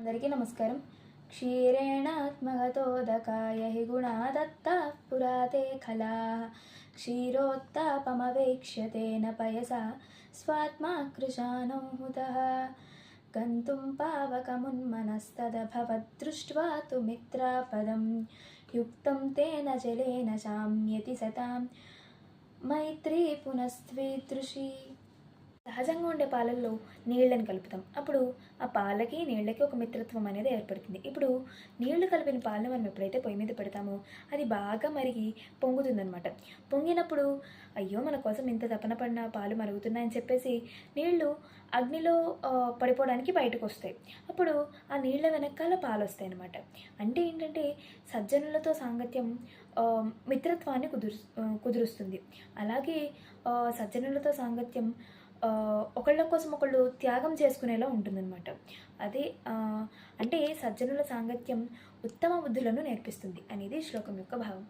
అందరికీ నమస్కారం. క్షీరేణాత్మగతోదకాయ హి గుణాదత్త పురాతే కళా క్షీరోత్తాపమవేక్ష్యతేన పయస పయసా స్వాత్మా కృశానోహుత గంతుం పావకమున్మనస్తదభవద్దృष्ट्वा తు మిత్రాపదం. యుక్తం తేన జలేన శామ్యతి సతాం. మైత్రీ పునస్త్వీదృశీ. సహజంగా ఉండే పాలల్లో నీళ్ళని కలుపుతాం. అప్పుడు ఆ పాలకి నీళ్ళకి ఒక మిత్రత్వం అనేది ఏర్పడుతుంది. ఇప్పుడు నీళ్ళు కలిపిన పాలను మనం ఎప్పుడైతే పొయ్యి మీద పెడతామో అది బాగా మరిగి పొంగుతుందనమాట పొంగినప్పుడు అయ్యో మన కోసం ఇంత తపన పడిన పాలు మరుగుతున్నాయని చెప్పేసి నీళ్ళు అగ్నిలో పడిపోవడానికి బయటకు వస్తాయి అప్పుడు ఆ నీళ్ళ వెనకాల పాలు వస్తాయి అనమాట అంటే ఏంటంటే సజ్జనులతో సాంగత్యం మిత్రత్వాన్ని కుదురు కుదురుస్తుంది. అలాగే సజ్జనులతో సాంగత్యం ఒకళ్ళ కోసం ఒకళ్ళు త్యాగం చేసుకునేలా ఉంటుందన్నమాట. అదే అంటే సజ్జనుల సాంగత్యం ఉత్తమ బుద్ధులను నేర్పిస్తుంది అనేది శ్లోకం యొక్క భావం.